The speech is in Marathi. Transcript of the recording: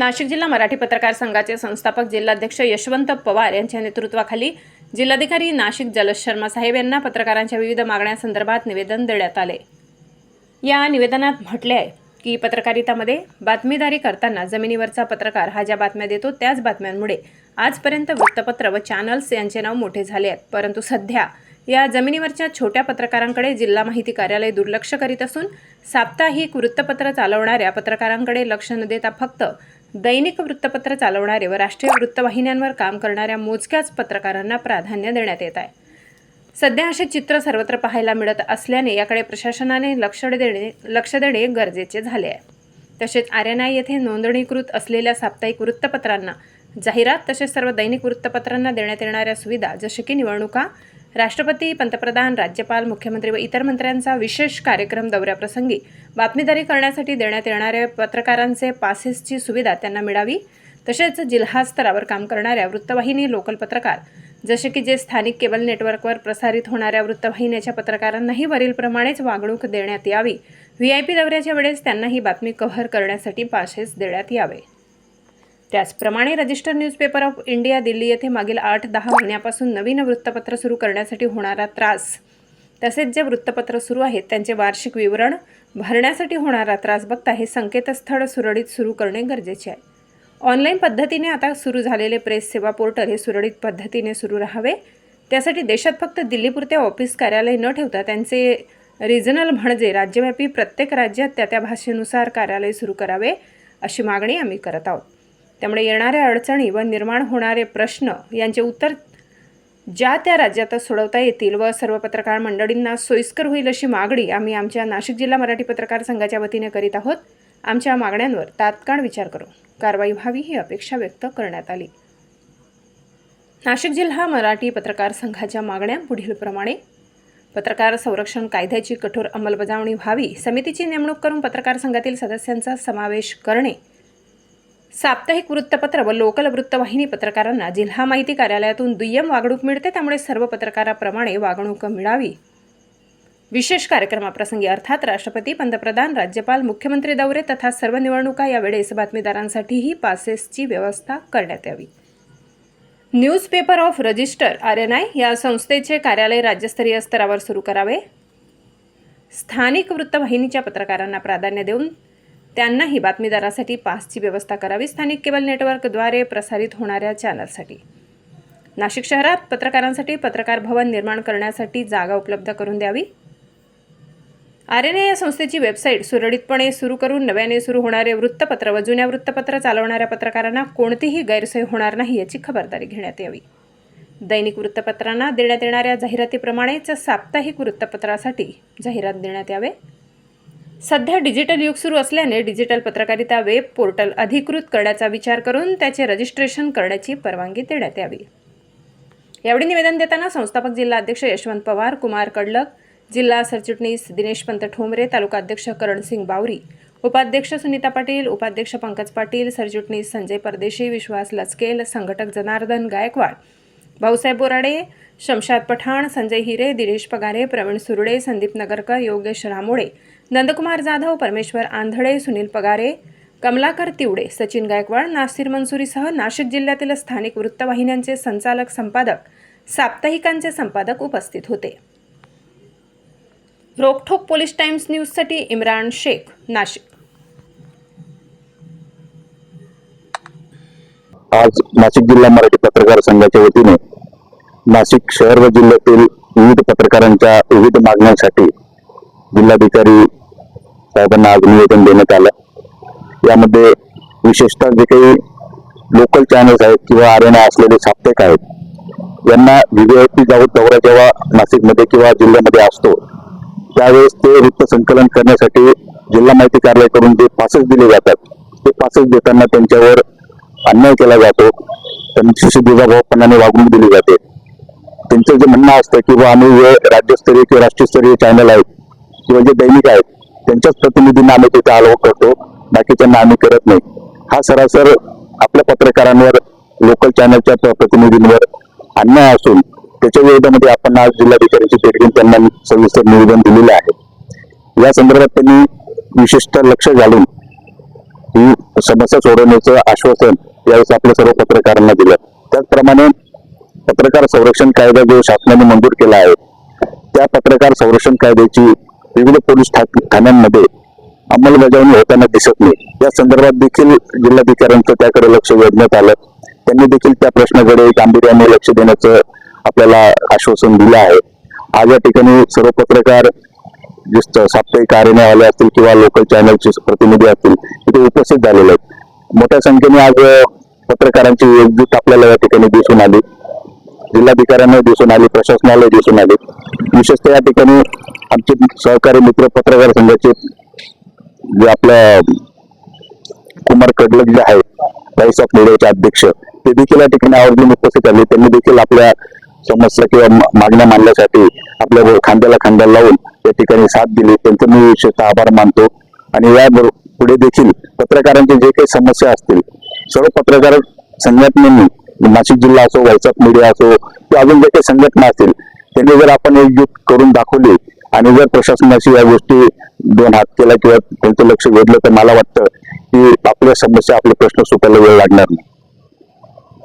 नाशिक जिल्हा मराठी पत्रकार संघाचे संस्थापक जिल्हाध्यक्ष यशवंत पवार यांच्या नेतृत्वाखाली जिल्हाधिकारी नाशिक जलज शर्मा साहेब यांना पत्रकारांच्या विविध मागण्यांसंदर्भात निवेदन देण्यात आले. या निवेदनात म्हटले आहे की पत्रकारितामध्ये बातमीदारी करताना जमिनीवरचा पत्रकार हा ज्या बातम्या देतो त्याच बातम्यांमुळे आजपर्यंत वृत्तपत्र व चॅनल्स यांचे नाव मोठे झाले आहेत. परंतु सध्या या जमिनीवरच्या छोट्या पत्रकारांकडे जिल्हा माहिती कार्यालय दुर्लक्ष करीत असून साप्ताहिक वृत्तपत्र चालवणाऱ्या पत्रकारांकडे लक्ष न देता फक्त दैनिक वृत्तपत्र चालवणारे व राष्ट्रीय वृत्तवाहिन्यांवर काम करणाऱ्या मोजक्याच पत्रकारांना प्राधान्य देण्यात येत आहे. सध्या असे चित्र सर्वत्र पाहायला मिळत असल्याने याकडे प्रशासनाने लक्ष देणे लक्ष देणे गरजेचे झाले आहे. तसेच आर्यनाय येथे नोंदणीकृत असलेल्या साप्ताहिक वृत्तपत्रांना जाहिरात तसेच सर्व दैनिक वृत्तपत्रांना देण्यात येणाऱ्या सुविधा जसे की निवडणुका राष्ट्रपती पंतप्रधान राज्यपाल मुख्यमंत्री व इतर मंत्र्यांचा विशेष कार्यक्रम दौऱ्याप्रसंगी बातमीदारी करण्यासाठी देण्यात येणाऱ्या पत्रकारांचे पासेसची सुविधा त्यांना मिळावी. तसेच जिल्हा स्तरावर काम करणाऱ्या वृत्तवाहिनी लोकल पत्रकार जसे की जे स्थानिक केबल नेटवर्कवर प्रसारित होणाऱ्या वृत्तवाहिन्याच्या पत्रकारांनाही वरीलप्रमाणेच वागणूक देण्यात यावी. व्ही. आय. पी. दौऱ्याच्या वेळेस त्यांना ही बातमी कव्हर करण्यासाठी पासेस देण्यात यावे. त्याचप्रमाणे register newspaper of India Delhi येथे मागील आठ दहा महिन्यापासून नवीन वृत्तपत्र सुरू करण्यासाठी होणारा त्रास. तसेच जे वृत्तपत्र सुरू आहेत त्यांचे वार्षिक विवरण भरण्यासाठी होणारा त्रास बघता हे संकेतस्थळ सुरळीत सुरू करणे गरजेचे आहे. ऑनलाईन पद्धतीने आता सुरू झालेले प्रेस सेवा पोर्टल हे सुरळीत पद्धतीने सुरू राहावे. त्यासाठी देशात फक्त दिल्लीपुरते ऑफिस कार्यालय न ठेवता त्यांचे रिजनल म्हणजे राज्यव्यापी प्रत्येक राज्यात त्या त्या भाषेनुसार कार्यालय सुरू करावे अशी मागणी आम्ही करत आहोत. त्यामुळे येणाऱ्या अडचणी व निर्माण होणारे प्रश्न यांचे उत्तर ज्या त्या राज्यातच सोडवता येतील व सर्व पत्रकार मंडळींना सोयीस्कर होईल अशी मागणी आम्ही आमच्या नाशिक जिल्हा मराठी पत्रकार संघाच्या वतीने करीत आहोत. आमच्या मागण्यांवर तात्काळ विचार करून कारवाई व्हावी ही अपेक्षा व्यक्त करण्यात आली. नाशिक जिल्हा मराठी पत्रकार संघाच्या मागण्या पुढीलप्रमाणे पत्रकार संरक्षण कायद्याची कठोर अंमलबजावणी व्हावी समितीची नेमणूक करून पत्रकार संघातील सदस्यांचा समावेश करणे साप्ताहिक वृत्तपत्र व लोकल वृत्तवाहिनी पत्रकारांना जिल्हा माहिती कार्यालयातून दुय्यम वागणूक मिळते त्यामुळे सर्व पत्रकाराप्रमाणे वागणूक मिळावी. विशेष कार्यक्रमाप्रसंगी अर्थात राष्ट्रपती पंतप्रधान राज्यपाल मुख्यमंत्री दौरे तथा सर्व निवडणुका यावेळेस बातमीदारांसाठीही पासेसची व्यवस्था करण्यात यावी. Newspaper of register R N I या संस्थेचे कार्यालय राज्यस्तरीय स्तरावर सुरू करावे. स्थानिक वृत्तवाहिनीच्या पत्रकारांना प्राधान्य देऊन त्यांनाही बातमीदारासाठी पासची व्यवस्था करावी स्थानिक केबल नेटवर्कद्वारे प्रसारित होणाऱ्या चॅनलसाठी. नाशिक शहरात पत्रकारांसाठी पत्रकार भवन निर्माण करण्यासाठी जागा उपलब्ध करून द्यावी? आर एन ए या संस्थेची वेबसाईट सुरळीतपणे सुरू करून नव्याने सुरू होणारे वृत्तपत्र व जुन्या वृत्तपत्र चालवणाऱ्या पत्रकारांना कोणतीही गैरसोय होणार नाही याची खबरदारी घेण्यात यावी. दैनिक वृत्तपत्रांना देण्यात येणाऱ्या जाहिरातीप्रमाणेच साप्ताहिक वृत्तपत्रासाठी जाहिरात देण्यात यावे. सध्या डिजिटल युग सुरू असल्याने डिजिटल पत्रकारिता वेब पोर्टल अधिकृत करण्याचा विचार करून त्याचे रजिस्ट्रेशन करण्याची परवानगी देण्यात यावी. यावेळी निवेदन देताना संस्थापक जिल्हा अध्यक्ष यशवंत पवार कुमार कडलक जिल्हा सरचिटणीस दिनेश पंत ठोंबरे तालुका अध्यक्ष करणसिंग बावरी उपाध्यक्ष सुनीता पाटील उपाध्यक्ष पंकज पाटील सरचिटणीस संजय परदेशी विश्वास लचकेल संघटक जनार्दन गायकवाड भाऊसाहेब बोराडे शमशाद पठाण संजय हिरे दिनेश पगारे प्रवीण सुरडे संदीप नगरकर योगेश रामोडे नंदकुमार जाधव परमेश्वर आंधळे सुनील पगारे कमलाकर तिवडे सचिन गायकवाड नासिर मंसुरीसह नाशिक जिल्ह्यातील स्थानिक वृत्तवाहिन्यांचे संचालक संपादक साप्ताहिकांचे संपादक उपस्थित होते. रोखोक पोलीस टाइम्स न्यूजसाठी इम्रान शेख नाशिक. आज नाशिक जिल्हा मराठी पत्रकार संघाच्या वतीने नाशिक शहर व जिल्ह्यातील विविध पत्रकारांच्या विविध मागण्यांसाठी जिल्हाधिकारी साहेबांना आज निवेदन देण्यात आलं. यामध्ये विशेषतः जे काही लोकल चॅनल्स आहेत किंवा आरेना असलेले साप्ताहिक आहेत यांना व्हीव्हीआयपी जाऊ दौरा जेव्हा नाशिकमध्ये किंवा जिल्ह्यामध्ये असतो त्यावेळेस ते वृत्त संकलन करण्यासाठी जिल्हा माहिती कार्यालयाकडून जे पासेस दिले जातात ते पासेस देताना त्यांच्यावर अन्याय केला जातो. त्यांच्याशी दुजाभावपणाने वागणूक दिली जाते. त्यांचं जे म्हणणं असतं किंवा आम्ही जे राज्यस्तरीय किंवा राष्ट्रीयस्तरीय चॅनल आहेत किंवा जे दैनिक आहेत त्यांच्याच प्रतिनिधींना आम्ही तिथे आलो करतो बाकीच्यांना आम्ही करत नाही. हा सरासर आपल्या पत्रकारांवर लोकल चॅनलच्या प्रतिनिधींवर अन्याय असून त्याच्या विरोधामध्ये आपण आज जिल्हाधिकाऱ्यांची भेट घेऊन त्यांना सविस्तर निवेदन दिलेलं आहे. या संदर्भात त्यांनी विशिष्ट लक्ष घालून ही समस्या सोडवण्याचं आश्वासन यावेळेस आपल्या सर्व पत्रकारांना दिलं. त्याचप्रमाणे पत्रकार संरक्षण कायदा जो शासनाने मंजूर केला आहे त्या पत्रकार संरक्षण कायद्याची विविध पोलीस ठाण्यांमध्ये अंमलबजावणी होताना दिसत नाही. या संदर्भात देखील जिल्हाधिकाऱ्यांचं त्याकडे लक्ष वेधण्यात आलं. त्यांनी देखील त्या प्रश्नाकडे गांभीर्याने लक्ष देण्याचं आपल्याला आश्वासन दिलं आहे. आज या ठिकाणी सर्व पत्रकार जे साप्ताहिक कार्यालयावाले असतील किंवा लोकल चॅनलचे प्रतिनिधी असतील तिथे उपस्थित झालेले आहेत. मोठ्या संख्येने आज पत्रकारांची एकजूट आपल्याला या ठिकाणी दिसून आली. जिल्हाधिकाऱ्यांना दिसून आली प्रशासनाला दिसून आली. विशेषतः या ठिकाणी आमचे सहकारी मित्र पत्रकार संघाचे जे आपल्या कुमार कडलक जे आहेत राईस ऑफ मीडियाचे अध्यक्ष ते देखील या ठिकाणी आवर्जून उपस्थित आले त्यांनी देखील आपल्या समस्या किंवा मागण्या मांडण्यासाठी आपल्या खांद्याला खांद्याला खांदा लावून या ठिकाणी साथ दिली. त्यांचं मी विशेषतः आभार मानतो. आणि या पुढे देखील पत्रकारांचे जे काही समस्या असतील सर्व पत्रकार संघटनेनी नाशिक जिल्हा असो व्हॉट्सअप मीडिया असो किंवा अजून जे काही संघटना असतील त्यांनी जर आपण एकजूट करून दाखवली आणि जर प्रशासनाशी या गोष्टी दोन हात केला किंवा त्यांचं लक्ष वेधलं तर मला वाटतं की आपल्या समस्या आपले प्रश्न सुटायला वेळ लागणार नाही.